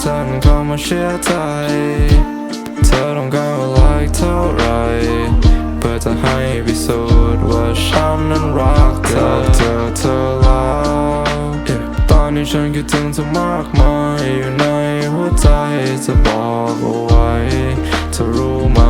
เธอนั้นเาเชื่ใจเธอต้องการว่าไลค์เท่าไรเพื่อจะให้พิสูจน์ว่าฉันนั้นรักเธอเธอเธอแล้วตอนนี้ฉันคิดถึงเธอมากมายอยู่ในหัวใจจะบอกเอาไว้ ธอรู้ไหม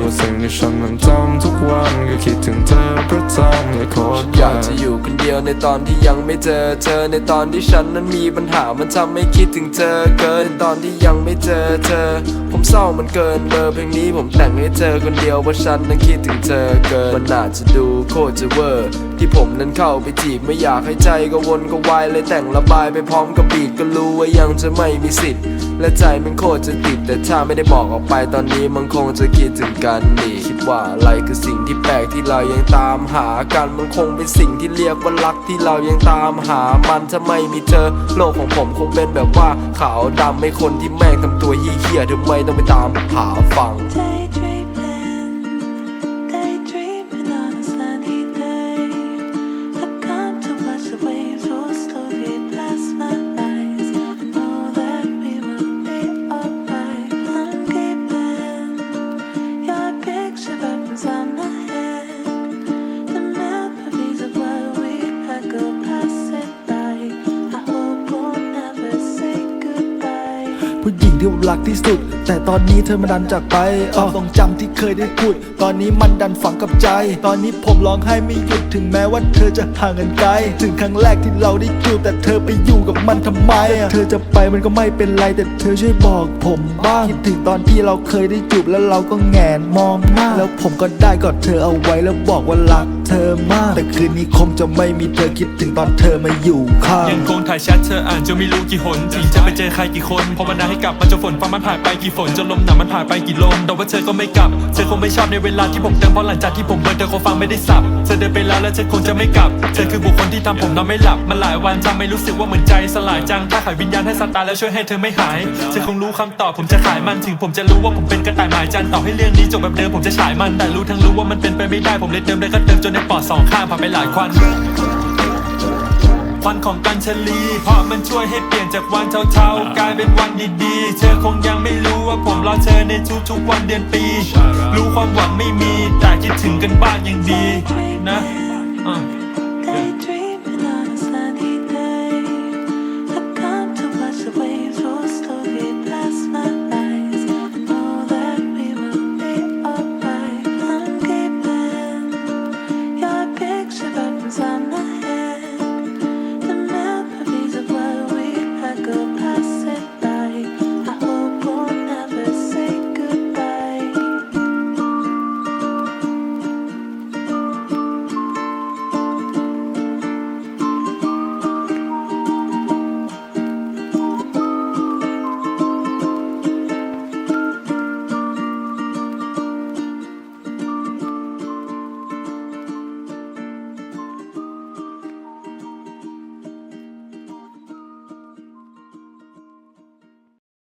ว่าสิ่งที่ฉันนั้นทำทุกวันก็คิดถึงเธอประจำและโคตรอยากจะอยู่คนเดียวในตอนที่ยังไม่เจอเธอในตอนที่ฉันนั้นมีปัญหามันทำให้คิดถึงเธอเกินตอนที่ยังไม่เจอเธอ ผมเศร้ามันเกินเบอร์เพลงนี้ผมแต่งให้เธอคนเดียวเพราะฉันนั้นคิดถึงเธอเกินมันอาจจะดูโคตรจะเวอร์ที่ผมนั้นเข้าไปจีบไม่อยากให้ใจก็วนก็วายเลยแต่งระบายไปพร้อมกับบีทก็รู้ว่ายังจะไม่มีสิทธิ์ และใจมันโคตรจะติดแต่ถ้าไม่ได้บอกออกไปตอนนี้มันคงจะคิดถึงกันนี่คิดว่าอะไรคือสิ่งที่แปลกที่เรายังตามหากันมันคงเป็นสิ่งที่เรียกว่ารักที่เรายังตามหามันถ้าไม่มีเธอ โลกของผมคงเป็นแบบว่าขาวดำไม่คนที่แม่งทำตัวเหี้ยๆทำไมต้องไปตามหาฟัง ผู้หญิงที่ผมรักที่สุด แต่ตอนนี้เธอมาดันจากไปความทรงจำที่เคยได้พูด ตอนนี้มันดันฝังกับใจ ตอนนี้ผมร้องไห้ไม่หยุดถึงแม้ว่าเธอจะห่างกันไกล ถึงครั้งแรกที่เราได้จูบแต่เธอไปอยู่กับมันทำไมอะเธอจะไปมันก็ไม่เป็นไรแต่เธอช่วยบอกผมบ้างคิดถึงตอนที่เราเคยได้จูบแล้วเราก็แงนมองหน้า แล้วผมก็ได้กอดเธอเอาไว้แล้วบอกว่ารักเธอมาก แต่คืนนี้คงจะไม่มีเธอคิดถึงตอนเธอมาอยู่ข้างยังคงถ่ายแชทเธออ่านจนไม่รู้กี่หนที่จะไปเจอใครกี่คนภาวนาให้กลับมาจนฝนฟ้ามันผ่านไปกี่ฝนจนลมหนาวมันผ่านไปกี่ลมแต่ว่าเธอก็ไม่กลับ เธอคงไม่ชอบในเวลาที่ผมเติมเพราะหลังจากที่ผมเบิร์นเธอคงฟังไม่ได้สับ เธอเดินไปแล้วแล้วเธอคงจะไม่กลับ เธอคือบุคคลที่ทำผมนอนไม่หลับ มาหลายวันจำไม่รู้สึกว่าเหมือนใจสลายจัง ถ้าขายวิญญาณให้สัตว์ตาแล้วช่วยให้เธอไม่หาย เธอคงรู้คำตอบผมจะขายมันถึงผมจะรู้ว่าผมเป็นกระต่ายหมายจันต่อให้เรื่องนี้จบแบบเดิมผมจะฉายมัน แต่รู้ทั้งรู้ว่ามันเป็นไปไม่ได้ผมเลยเติมได้ก็เติมจนในปอดสองข้างผ่านไปหลายควัน ควันของกัญชลีเพราะมันช่วยให้เปลี่ยนจากวันเทาๆกลายเป็นวันดีๆ เธอคงยังไม่รู้ว่าผมรอเธอในทุกๆวันเดือนปี รู้ความหวังไม่มีแต่คิดถึงกันบ้างยังดีนะอะ